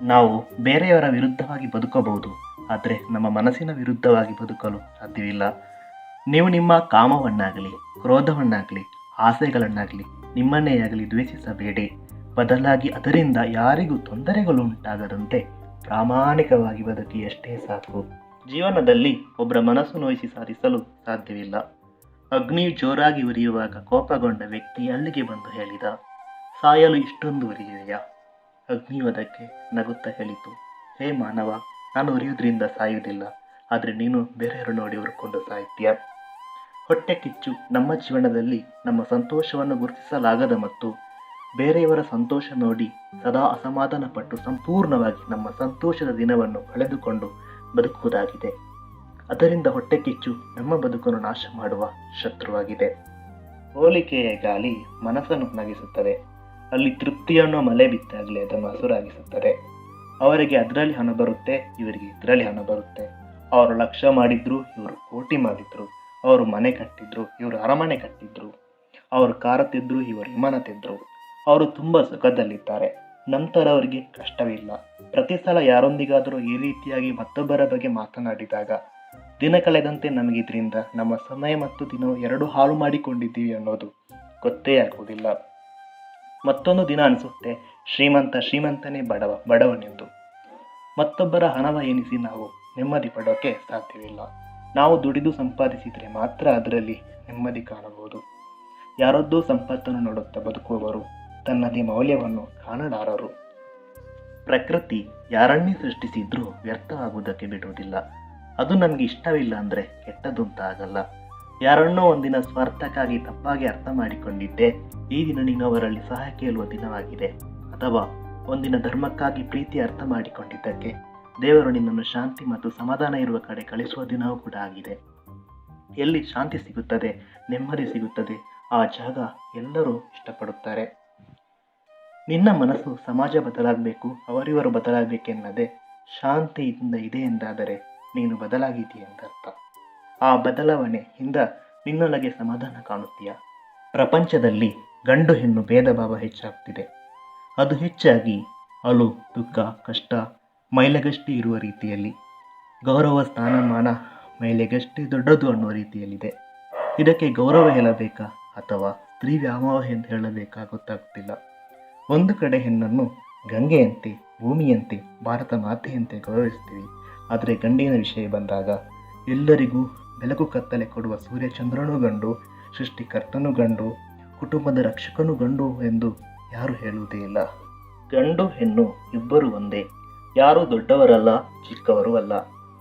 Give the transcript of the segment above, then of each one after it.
ನಾವು ಬೇರೆಯವರ ವಿರುದ್ಧವಾಗಿ ಬದುಕಬಹುದು, ಆದರೆ ನಮ್ಮ ಮನಸ್ಸಿನ ವಿರುದ್ಧವಾಗಿ ಬದುಕಲು ಸಾಧ್ಯವಿಲ್ಲ. ನೀವು ನಿಮ್ಮ ಕಾಮವನ್ನಾಗಲಿ, ಕ್ರೋಧವನ್ನಾಗಲಿ, ಆಸೆಗಳನ್ನಾಗಲಿ, ನಿಮ್ಮನ್ನೇ ಆಗಲಿ ದ್ವೇಷಿಸಬೇಡಿ. ಬದಲಾಗಿ ಅದರಿಂದ ಯಾರಿಗೂ ತೊಂದರೆಗಳು ಉಂಟಾಗದಂತೆ ಪ್ರಾಮಾಣಿಕವಾಗಿ ಬದುಕಿ ಅಷ್ಟೇ ಸಾಕು. ಜೀವನದಲ್ಲಿ ಒಬ್ಬರ ಮನಸ್ಸು ನೋಯಿಸಿ ಸಾಧಿಸಲು ಸಾಧ್ಯವಿಲ್ಲ. ಅಗ್ನಿಯು ಜೋರಾಗಿ ಉರಿಯುವಾಗ ಕೋಪಗೊಂಡ ವ್ಯಕ್ತಿ ಅಲ್ಲಿಗೆ ಬಂದು ಹೇಳಿದ, ಸಾಯಲು ಇಷ್ಟೊಂದು ಉರಿಯುವೆಯಾ? ಅಗ್ನಿಯು ಅದಕ್ಕೆ ನಗುತ್ತಾ ಹೇಳಿತು, ಹೇ ಮಾನವ, ನಾನು ಉರಿಯುವುದರಿಂದ ಸಾಯುವುದಿಲ್ಲ, ಆದರೆ ನೀನು ಬೇರೆಯವರು ನೋಡಿ ಹುರ್ಕೊಂಡು ಸಾಯ್ತೀಯ? ಹೊಟ್ಟೆ ಕಿಚ್ಚು, ನಮ್ಮ ಜೀವನದಲ್ಲಿ ನಮ್ಮ ಸಂತೋಷವನ್ನು ಗುರುತಿಸಲಾಗದ ಮತ್ತು ಬೇರೆಯವರ ಸಂತೋಷ ನೋಡಿ ಸದಾ ಅಸಮಾಧಾನ ಪಟ್ಟು ಸಂಪೂರ್ಣವಾಗಿ ನಮ್ಮ ಸಂತೋಷದ ದಿನವನ್ನು ಕಳೆದುಕೊಂಡು ಬದುಕುವುದಾಗಿದೆ. ಅದರಿಂದ ಹೊಟ್ಟೆ ಕಿಚ್ಚು ನಮ್ಮ ಬದುಕನ್ನು ನಾಶ ಮಾಡುವ ಶತ್ರುವಾಗಿದೆ. ಹೋಲಿಕೆಯ ಗಾಳಿ ಮನಸ್ಸನ್ನು ನಗಿಸುತ್ತದೆ. ಅಲ್ಲಿ ತೃಪ್ತಿಯನ್ನು ಮಲೆ ಬಿತ್ತಾಗಲಿ ಅದನ್ನು ಹಸುರಾಗಿಸುತ್ತದೆ. ಅವರಿಗೆ ಅದರಲ್ಲಿ ಹಣ ಬರುತ್ತೆ, ಇವರಿಗೆ ಇದರಲ್ಲಿ ಹಣ ಬರುತ್ತೆ. ಅವರು ಲಕ್ಷ ಮಾಡಿದ್ರು, ಇವರು ಕೋಟಿ ಮಾಡಿದ್ರು, ಅವರು ಮನೆ ಕಟ್ಟಿದ್ರು, ಇವರು ಅರಮನೆ ಕಟ್ಟಿದ್ರು, ಅವರು ಕಾರ ತಿದ್ರು, ಇವರು ವಿಮಾನ ತಿದ್ರು. ಅವರು ತುಂಬ ಸುಖದಲ್ಲಿದ್ದಾರೆ. ನಂತರ ಅವರಿಗೆ ಕಷ್ಟವಿಲ್ಲ. ಪ್ರತಿ ಸಲ ಯಾರೊಂದಿಗಾದರೂ ಈ ರೀತಿಯಾಗಿ ಮತ್ತೊಬ್ಬರ ಬಗ್ಗೆ ಮಾತನಾಡಿದಾಗ, ದಿನ ಕಳೆದಂತೆ ನಮಗಿದ್ರಿಂದ ನಮ್ಮ ಸಮಯ ಮತ್ತು ದಿನವು ಎರಡು ಹಾಳು ಮಾಡಿಕೊಂಡಿದ್ದೀವಿ ಅನ್ನೋದು ಗೊತ್ತೇ ಆಗುವುದಿಲ್ಲ. ಮತ್ತೊಂದು ದಿನ ಅನಿಸುತ್ತೆ. ಶ್ರೀಮಂತ, ಶ್ರೀಮಂತನೇ ಬಡವ, ಬಡವನೆಂದು. ಮತ್ತೊಬ್ಬರ ಹಣವ ಎನಿಸಿ ನಾವು ನೆಮ್ಮದಿ ಪಡೋಕೆ ಸಾಧ್ಯವಿಲ್ಲ. ನಾವು ದುಡಿದು ಸಂಪಾದಿಸಿದರೆ ಮಾತ್ರ ಅದರಲ್ಲಿ ನೆಮ್ಮದಿ ಕಾಣಬಹುದು. ಯಾರದ್ದೋ ಸಂಪತ್ತನ್ನು ನೋಡುತ್ತಾ ಬದುಕುವವರು ತನ್ನದೇ ಮೌಲ್ಯವನ್ನು ಕಾಣಲಾರರು. ಪ್ರಕೃತಿ ಯಾರನ್ನೇ ಸೃಷ್ಟಿಸಿದ್ರೂ ವ್ಯರ್ಥವಾಗುವುದಕ್ಕೆ ಬಿಡುವುದಿಲ್ಲ. ಅದು ನನಗೆ ಇಷ್ಟವಿಲ್ಲ ಅಂದರೆ ಕೆಟ್ಟದ್ದುಂತಾಗಲ್ಲ ಯಾರನ್ನೋ ಒಂದಿನ ಸ್ವಾರ್ಥಕ್ಕಾಗಿ ತಪ್ಪಾಗಿ ಅರ್ಥ ಮಾಡಿಕೊಂಡಿದ್ದೆ. ಈ ದಿನ ನೀನು ಅವರಲ್ಲಿ ಸಹಾಯ ಕೇಳುವ ದಿನವಾಗಿದೆ. ಅಥವಾ ಒಂದಿನ ಧರ್ಮಕ್ಕಾಗಿ ಪ್ರೀತಿ ಅರ್ಥ ಮಾಡಿಕೊಂಡಿದ್ದಕ್ಕೆ. ದೇವರು ನಿನ್ನನ್ನು ಶಾಂತಿ ಮತ್ತು ಸಮಾಧಾನ ಇರುವ ಕಡೆ ಕಳಿಸುವ ದಿನವೂ ಕೂಡ ಆಗಿದೆ. ಎಲ್ಲಿ ಶಾಂತಿ ಸಿಗುತ್ತದೆ, ನೆಮ್ಮದಿ ಸಿಗುತ್ತದೆ, ಆ ಜಾಗ ಎಲ್ಲರೂ ಇಷ್ಟಪಡುತ್ತಾರೆ. ನಿನ್ನ ಮನಸ್ಸು ಸಮಾಜ ಬದಲಾಗಬೇಕು, ಅವರಿವರು ಬದಲಾಗಬೇಕೆನ್ನದೆ ಶಾಂತಿಯಿಂದ ಇದೆ ಎಂದಾದರೆ ನೀನು ಬದಲಾಗಿದೆಯೆಂದರ್ಥ ಆ ಬದಲಾವಣೆಯಿಂದ ನಿನ್ನೊಳಗೆ ಸಮಾಧಾನ ಕಾಣುತ್ತೀಯ? ಪ್ರಪಂಚದಲ್ಲಿ ಗಂಡು ಹೆಣ್ಣು ಭೇದ ಭಾವ ಹೆಚ್ಚಾಗ್ತಿದೆ. ಅದು ಹೆಚ್ಚಾಗಿ ಅಳು, ದುಃಖ, ಕಷ್ಟ, ಮೈಲೆಗಷ್ಟೇ ಇರುವ ರೀತಿಯಲ್ಲಿ. ಗೌರವ, ಸ್ಥಾನಮಾನ, ಮೈಲೆಗಷ್ಟೇ ದೊಡ್ಡದು ಅನ್ನುವ ರೀತಿಯಲ್ಲಿದೆ. ಇದಕ್ಕೆ ಗೌರವ ಹೇಳಬೇಕಾ ಅಥವಾ ಸ್ತ್ರೀ ವ್ಯಾಮೋಹ ಎಂದು ಹೇಳಬೇಕಾ ಗೊತ್ತಾಗುತ್ತಿಲ್ಲ ಒಂದು ಕಡೆ ಹೆಣ್ಣನ್ನು ಗಂಗೆಯಂತೆ, ಭೂಮಿಯಂತೆ, ಭಾರತ ಮಾತೆಯಂತೆ ಗೌರವಿಸ್ತೀವಿ. ಆದರೆ ಗಂಡಿನ ವಿಷಯ ಬಂದಾಗ ಎಲ್ಲರಿಗೂ ಬೆಳಕು ಕತ್ತಲೆ ಕೊಡುವ ಸೂರ್ಯಚಂದ್ರನು ಗಂಡು ಸೃಷ್ಟಿಕರ್ತನು ಗಂಡು, ಕುಟುಂಬದ ರಕ್ಷಕನು ಗಂಡು ಎಂದು ಯಾರು ಹೇಳುವುದೇ ಇಲ್ಲ. ಗಂಡು ಹೆಣ್ಣು ಇಬ್ಬರು ಒಂದೇ. ಯಾರು ದೊಡ್ಡವರಲ್ಲ, ಚಿಕ್ಕವರು ಅಲ್ಲ.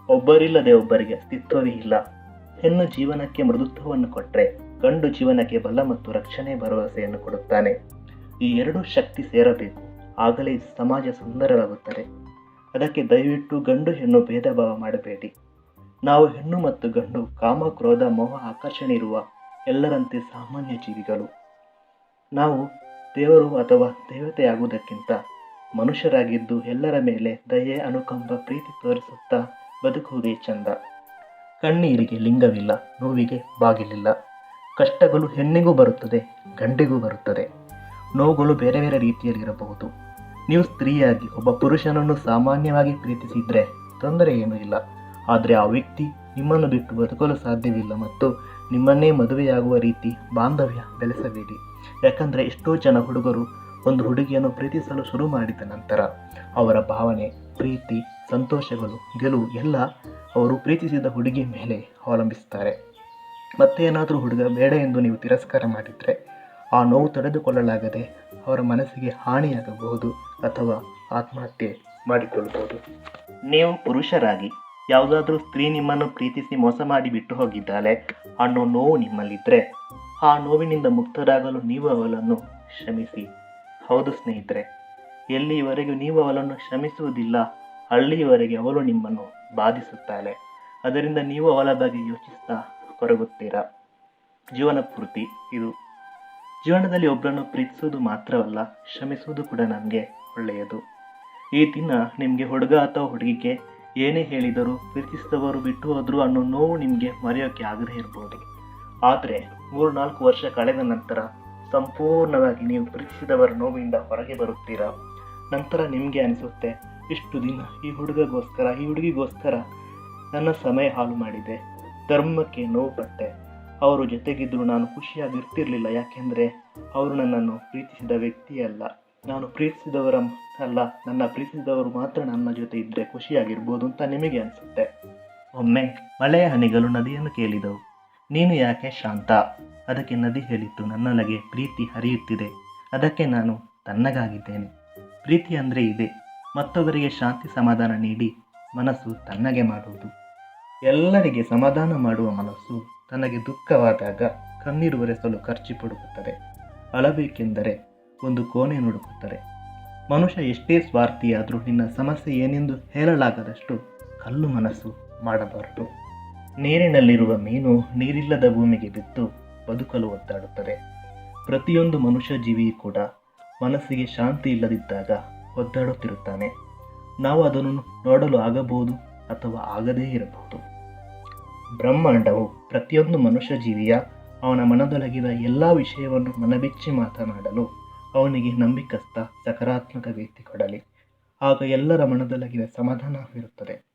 ಒಬ್ಬರಿಲ್ಲದೆ ಒಬ್ಬರಿಗೆ ಅಸ್ತಿತ್ವವೇ ಇಲ್ಲ. ಹೆಣ್ಣು ಜೀವನಕ್ಕೆ ಮೃದುತ್ವವನ್ನು ಕೊಟ್ಟರೆ ಗಂಡು ಜೀವನಕ್ಕೆ ಬಲ ಮತ್ತು ರಕ್ಷಣೆ ಭರವಸೆಯನ್ನು ಕೊಡುತ್ತಾನೆ. ಈ ಎರಡೂ ಶಕ್ತಿ ಸೇರಬೇಕು. ಆಗಲೇ ಸಮಾಜ ಸುಂದರವಾಗುತ್ತದೆ. ಅದಕ್ಕೆ ದಯವಿಟ್ಟು ಗಂಡು ಹೆಣ್ಣು ಭೇದ ಭಾವ ಮಾಡಬೇಡಿ. ನಾವು ಹೆಣ್ಣು ಮತ್ತು ಗಂಡು, ಕಾಮ, ಕ್ರೋಧ, ಮೋಹ, ಆಕರ್ಷಣೆ ಇರುವ ಎಲ್ಲರಂತೆ ಸಾಮಾನ್ಯ ಜೀವಿಗಳು. ನಾವು ದೇವರು ಅಥವಾ ದೇವತೆಯಾಗುವುದಕ್ಕಿಂತ ಮನುಷ್ಯರಾಗಿದ್ದು ಎಲ್ಲರ ಮೇಲೆ ದಯೆ, ಅನುಕಂಪ, ಪ್ರೀತಿ ತೋರಿಸುತ್ತಾ ಬದುಕುವುದೇ ಚಂದ. ಕಣ್ಣೀರಿಗೆ ಲಿಂಗವಿಲ್ಲ, ನೋವಿಗೆ ಬಾಗಿಲಿಲ್ಲ. ಕಷ್ಟಗಳು ಹೆಣ್ಣಿಗೂ ಬರುತ್ತದೆ, ಗಂಡಿಗೂ ಬರುತ್ತದೆ. ನೋವುಗಳು ಬೇರೆ ಬೇರೆ ರೀತಿಯಲ್ಲಿರಬಹುದು. ನೀವು ಸ್ತ್ರೀಯಾಗಿ ಒಬ್ಬ ಪುರುಷನನ್ನು ಸಾಮಾನ್ಯವಾಗಿ ಪ್ರೀತಿಸಿದರೆ ತೊಂದರೆ ಏನೂ ಇಲ್ಲ. ಆದರೆ ಆ ವ್ಯಕ್ತಿ ನಿಮ್ಮನ್ನು ಬಿಟ್ಟು ಬದುಕಲು ಸಾಧ್ಯವಿಲ್ಲ ಮತ್ತು ನಿಮ್ಮನ್ನೇ ಮದುವೆಯಾಗುವ ರೀತಿ ಬಾಂಧವ್ಯ ಬೆಳೆಸಬೇಡಿ. ಯಾಕಂದರೆ ಎಷ್ಟೋ ಜನ ಹುಡುಗರು ಒಂದು ಹುಡುಗಿಯನ್ನು ಪ್ರೀತಿಸಲು ಶುರು ಮಾಡಿದ ನಂತರ ಅವರ ಭಾವನೆ, ಪ್ರೀತಿ, ಸಂತೋಷಗಳು ಗೆಲುವು ಎಲ್ಲ ಅವರು ಪ್ರೀತಿಸಿದ ಹುಡುಗಿ ಮೇಲೆ ಅವಲಂಬಿಸ್ತಾರೆ. ಮತ್ತೇನಾದರೂ ಹುಡುಗ ಬೇಡ ಎಂದು ನೀವು ತಿರಸ್ಕಾರ ಮಾಡಿದರೆ ಆ ನೋವು ತಡೆದುಕೊಳ್ಳಲಾಗದೆ ಅವರ ಮನಸ್ಸಿಗೆ ಹಾನಿಯಾಗಬಹುದು ಅಥವಾ ಆತ್ಮಹತ್ಯೆ ಮಾಡಿಕೊಳ್ಳಬಹುದು ನೀವು ಪುರುಷರಾಗಿ ಯಾವುದಾದ್ರೂ ಸ್ತ್ರೀ ನಿಮ್ಮನ್ನು ಪ್ರೀತಿಸಿ ಮೋಸ ಮಾಡಿ ಬಿಟ್ಟು ಹೋಗಿದ್ದಾಳೆ. ಅನ್ನೋ ನೋವು ನಿಮ್ಮಲ್ಲಿದ್ದರೆ ಆ ನೋವಿನಿಂದ ಮುಕ್ತರಾಗಲು ನೀವು ಅವಳನ್ನು ಕ್ಷಮಿಸಿ. ಹೌದು ಸ್ನೇಹಿತರೆ, ಎಲ್ಲಿಯವರೆಗೂ ನೀವು ಅವಳನ್ನು ಕ್ಷಮಿಸುವುದಿಲ್ಲ, ಅಲ್ಲಿಯವರೆಗೆ ಅವಳು ನಿಮ್ಮನ್ನು ಬಾಧಿಸುತ್ತಾಳೆ. ಅದರಿಂದ ನೀವು ಅವಳ ಬಗ್ಗೆ ಯೋಚಿಸ್ತಾ ಕೊರಗುತ್ತೀರಾ ಜೀವನ ಪೂರ್ತಿ ಇದು. ಜೀವನದಲ್ಲಿ ಒಬ್ಬರನ್ನು ಪ್ರೀತಿಸುವುದು ಮಾತ್ರವಲ್ಲ ಶ್ರಮಿಸುವುದು ಕೂಡ ನಮಗೆ ಒಳ್ಳೆಯದು. ಈ ದಿನ ನಿಮಗೆ ಹುಡುಗ ಅಥವಾ ಹುಡುಗಿಗೆ ಏನೇ ಹೇಳಿದರೂ ಪ್ರೀತಿಸಿದವರು ಬಿಟ್ಟು ಹೋದರೂ ಅನ್ನೋ ನೋವು ನಿಮಗೆ ಮರೆಯೋಕ್ಕೆ ಆಗದೇ ಇರ್ಬೋದು. ಆದರೆ ಮೂರು ನಾಲ್ಕು ವರ್ಷ ಕಳೆದ ನಂತರ ಸಂಪೂರ್ಣವಾಗಿ ನೀವು ಪ್ರೀತಿಸಿದವರ ನೋವಿಂದ ಹೊರಗೆ ಬರುತ್ತೀರಾ? ನಂತರ ನಿಮಗೆ ಅನಿಸುತ್ತೆ, ಇಷ್ಟು ದಿನ ಈ ಹುಡುಗಗೋಸ್ಕರ, ಈ ಹುಡುಗಿಗೋಸ್ಕರ ನನ್ನ ಸಮಯ ಹಾಳು ಮಾಡಿದೆ. ಧರ್ಮಕ್ಕೆ ನೋವು ಪಟ್ಟೆ. ಅವರು ಜೊತೆಗಿದ್ದರೂ ನಾನು ಖುಷಿಯಾಗಿರ್ತಿರ್ಲಿಲ್ಲ, ಯಾಕೆಂದರೆ ಅವರು ನನ್ನನ್ನು ಪ್ರೀತಿಸಿದ ವ್ಯಕ್ತಿಯಲ್ಲ. ನಾನು ಪ್ರೀತಿಸಿದವರ ಅಲ್ಲ ನನ್ನ ಪ್ರೀತಿಸಿದವರು ಮಾತ್ರ ನನ್ನ ಜೊತೆ ಇದ್ದರೆ ಖುಷಿಯಾಗಿರ್ಬೋದು ಅಂತ ನಿಮಗೆ ಅನಿಸುತ್ತೆ. ಒಮ್ಮೆ ಮಳೆಯ ಹನಿಗಳು ನದಿಯನ್ನು ಕೇಳಿದವು. ನೀನು ಯಾಕೆ ಶಾಂತ? ಅದಕ್ಕೆ ನದಿ ಹೇಳಿತ್ತು, ನನ್ನೊಳಗೆ ಪ್ರೀತಿ ಹರಿಯುತ್ತಿದೆ. ಅದಕ್ಕೆ ನಾನು ತನ್ನಗಾಗಿದ್ದೇನೆ. ಪ್ರೀತಿ ಅಂದರೆ ಇದೆ. ಮತ್ತೊಬ್ಬರಿಗೆ ಶಾಂತಿ ಸಮಾಧಾನ ನೀಡಿ ಮನಸ್ಸು ತನ್ನಗೆ ಮಾಡುವುದು. ಎಲ್ಲರಿಗೆ ಸಮಾಧಾನ ಮಾಡುವ ಮನಸ್ಸು ತನಗೆ ದುಃಖವಾದಾಗ ಕಣ್ಣೀರು ಒರೆಸಲು ಖರ್ಚು ಪಡುತ್ತದೆ. ಅಳಬೇಕೆಂದರೆ ಒಂದು ಕೋಣೆ ನುಡುಕುತ್ತಾರೆ ಮನುಷ್ಯ ಎಷ್ಟೇ ಸ್ವಾರ್ಥಿಯಾದರೂ ನಿನ್ನ ಸಮಸ್ಯೆ ಏನೆಂದು ಹೇಳಲಾಗದಷ್ಟು ಕಲ್ಲು ಮನಸ್ಸು ಮಾಡಬಾರದು. ನೀರಿನಲ್ಲಿರುವ ಮೀನು ನೀರಿಲ್ಲದ ಭೂಮಿಗೆ ಬಿದ್ದು ಬದುಕಲು ಒದ್ದಾಡುತ್ತದೆ. ಪ್ರತಿಯೊಂದು ಮನುಷ್ಯ ಜೀವಿಯೂ ಕೂಡ ಮನಸ್ಸಿಗೆ ಶಾಂತಿ ಇಲ್ಲದಿದ್ದಾಗ ಒದ್ದಾಡುತ್ತಿರುತ್ತಾನೆ. ನಾವು ಅದನ್ನು ನೋಡಲು ಆಗಬಹುದು ಅಥವಾ ಆಗದೇ ಇರಬಹುದು. ಬ್ರಹ್ಮಾಂಡವು ಪ್ರತಿಯೊಂದು ಮನುಷ್ಯ ಜೀವಿಯ ಅವನ ಮನದೊಳಗಿನ ಎಲ್ಲ ವಿಷಯವನ್ನು ಮನಬಿಚ್ಚಿ ಮಾತನಾಡಲು ಅವನಿಗೆ ನಂಬಿಕಸ್ಥ ಸಕಾರಾತ್ಮಕ ವ್ಯಕ್ತಿ ಕೊಡಲಿ. ಆಗ ಎಲ್ಲರ ಮನದೊಳಗಿನ ಸಮಾಧಾನವಿರುತ್ತದೆ.